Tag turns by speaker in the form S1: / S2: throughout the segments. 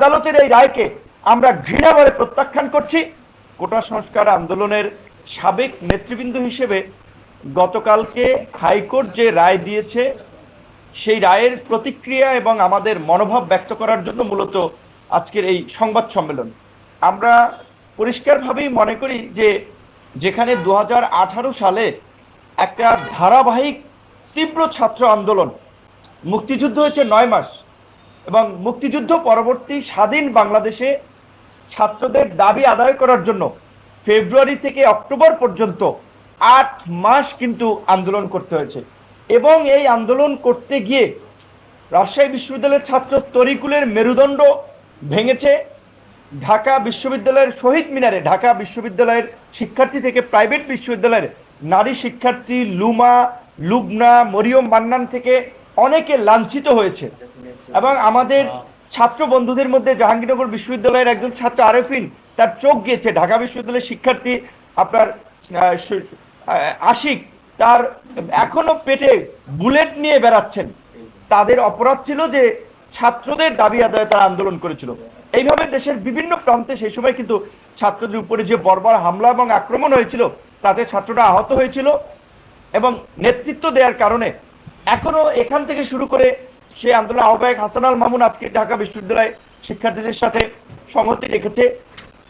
S1: আদালতের এই রায়কে আমরা ঘৃণা বলে প্রত্যাখ্যান করছি। কোটা সংস্কার আন্দোলনের সাবেক নেতৃবৃন্দ হিসেবে গতকালকে হাইকোর্ট যে রায় দিয়েছে, সেই রায়ের প্রতিক্রিয়া এবং আমাদের মনোভাব ব্যক্ত করার জন্য মূলত আজকের এই সংবাদ সম্মেলন। আমরা পরিষ্কারভাবেই মনে করি যে যেখানে দু হাজার আঠারো সালে একটা ধারাবাহিক তীব্র ছাত্র আন্দোলন, মুক্তিযুদ্ধ হয়েছে নয় মাস এবং মুক্তিযুদ্ধ পরবর্তী স্বাধীন বাংলাদেশে ছাত্রদের দাবি আদায় করার জন্য ফেব্রুয়ারি থেকে অক্টোবর পর্যন্ত আট মাস কিন্তু আন্দোলন করতে হয়েছে। এবং এই আন্দোলন করতে গিয়ে রাজশাহী বিশ্ববিদ্যালয়ের ছাত্র তরিকুলের মেরুদণ্ড ভেঙেছে। ঢাকা বিশ্ববিদ্যালয়ের শহীদ মিনারে, ঢাকা বিশ্ববিদ্যালয়ের শিক্ষার্থী থেকে প্রাইভেট বিশ্ববিদ্যালয়ের নারী শিক্ষার্থী লুমা, লুবনা, মরিয়ম মান্নান থেকে অনেকে লাঞ্ছিত হয়েছে। এবং আমাদের ছাত্র বন্ধুদের মধ্যে জাহাঙ্গীরনগর বিশ্ববিদ্যালয়ের একজন ছাত্র আরেফিন তার চোখ গিয়েছে। ঢাকা বিশ্ববিদ্যালয়ের শিক্ষার্থী আপনার আশিক তার এখনও পেটে বুলেট নিয়ে বেড়াচ্ছেন। তাদের অপরাধ ছিল যে ছাত্রদের দাবি আদায়ে তারা আন্দোলন করেছিল। এইভাবে দেশের বিভিন্ন প্রান্তে সেই সময় কিন্তু ছাত্রদের উপরে যে বর্বর হামলা এবং আক্রমণ হয়েছিল তাতে ছাত্ররা আহত হয়েছিল এবং নেতৃত্ব দেওয়ার কারণে এখনও এখান থেকে শুরু করে সে আন্দোলন আহ্বায়ক হাসান আল মামুন আজকে ঢাকা বিশ্ববিদ্যালয় শিক্ষার্থীদের সাথে সংহতি রেখেছে।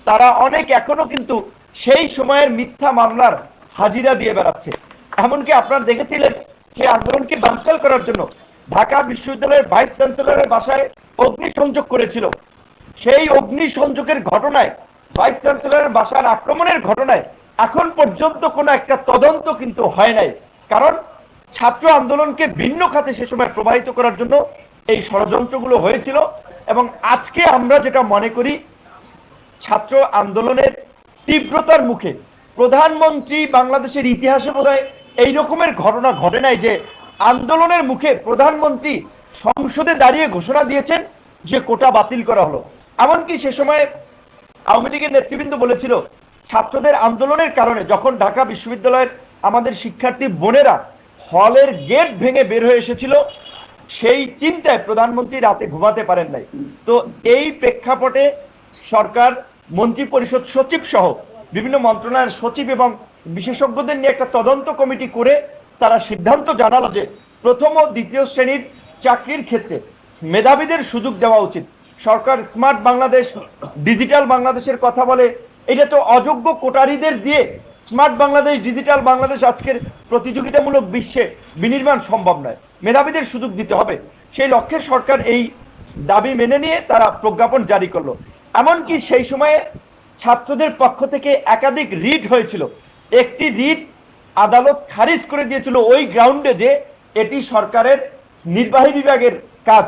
S1: তারা অনেক এখনও কিন্তু সেই সময়ের মিথ্যা মামলার হাজিরা দিয়ে বেড়াচ্ছে। এমনকি আপনারা দেখেছিলেন সেই আন্দোলনকে বানচাল করার জন্য ঢাকা বিশ্ববিদ্যালয়ের ভাইস চ্যান্সেলরের বাসায় অগ্নিসংযোগ করেছিল। সেই অগ্নিসংযোগের ঘটনায়, ভাইস চ্যান্সেলরের বাসার আক্রমণের ঘটনায় এখন পর্যন্ত কোনো একটা তদন্ত কিন্তু হয় নাই। কারণ ছাত্র আন্দোলনকে ভিন্ন খাতে সে সময় প্রবাহিত করার জন্য এই ষড়যন্ত্রগুলো হয়েছিল এবং আজকে আমরা যেটা মনে করি, ছাত্র আন্দোলনের তীব্রতার মুখে প্রধানমন্ত্রী বাংলাদেশের ইতিহাসে বোধহয় এই রকমের ঘটনা ঘটে নাই যে আন্দোলনের মুখে প্রধানমন্ত্রী সংসদে দাঁড়িয়ে ঘোষণা দিয়েছেন যে কোটা বাতিল করা হলো। এমনকি সে সময় আওয়ামী লীগের নেতৃবৃন্দ বলেছিল, ছাত্রদের আন্দোলনের কারণে যখন ঢাকা বিশ্ববিদ্যালয়ের আমাদের শিক্ষার্থী বোনেরা হলের গেট ভেঙে বের হয়ে এসেছিল। সেই চিন্তায় প্রধানমন্ত্রী রাতে ঘুমাতে পারেন নাই। তো এই প্রেক্ষাপটে সরকার মন্ত্রী পরিষদ সচিব সহ বিভিন্ন মন্ত্রণালয়ের সচিব এবং বিশেষজ্ঞদের নিয়ে একটা তদন্ত কমিটি করে তারা সিদ্ধান্ত জানালো যে প্রথম ও দ্বিতীয় শ্রেণির চাকরির ক্ষেত্রে মেধাবীদের সুযোগ দেওয়া উচিত। সরকার স্মার্ট বাংলাদেশ, ডিজিটাল বাংলাদেশের কথা বলে, এটা তো অযোগ্য কোটারিদের দিয়ে স্মার্ট বাংলাদেশ, ডিজিটাল বাংলাদেশ আজকের প্রতিযোগিতামূলক বিশ্বে বিনির্মাণ সম্ভব নয়। মেধাবীদের সুযোগ দিতে হবে। সেই লক্ষ্যে সরকার এই দাবি মেনে নিয়ে তারা প্রজ্ঞাপন জারি করল। এমনকি সেই সময়ে ছাত্রদের পক্ষ থেকে একাধিক রিট হয়েছিল। একটি রিট আদালত খারিজ করে দিয়েছিল ওই গ্রাউন্ডে যে এটি সরকারের নির্বাহী বিভাগের কাজ।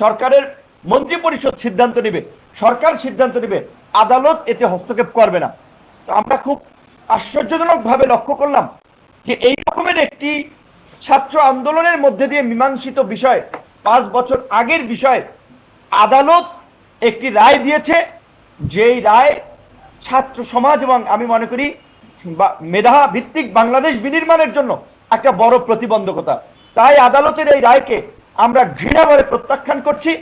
S1: সরকারের মন্ত্রী পরিষদ সিদ্ধান্ত নেবে। সরকার সিদ্ধান্ত নেবে। আদালত এতে হস্তক্ষেপ করবে না। তো আমরা খুব আশ্চর্যজনকভাবে লক্ষ্য করলাম যে এই রকমের একটি ছাত্র আন্দোলনের মধ্যে দিয়ে মীমাংসিত বিষয়, পাঁচ বছর আগের বিষয়, আদালত একটি রায় দিয়েছে। যেই রায় ছাত্র সমাজ এবং আমি মনে করি মেধা ভিত্তিক বাংলাদেশ বিনির্মাণের জন্য একটা বড় প্রতিবন্ধকতা। তাই আদালতের এই রায়কে আমরা ঘৃণাভাবে প্রত্যাখ্যান করছি।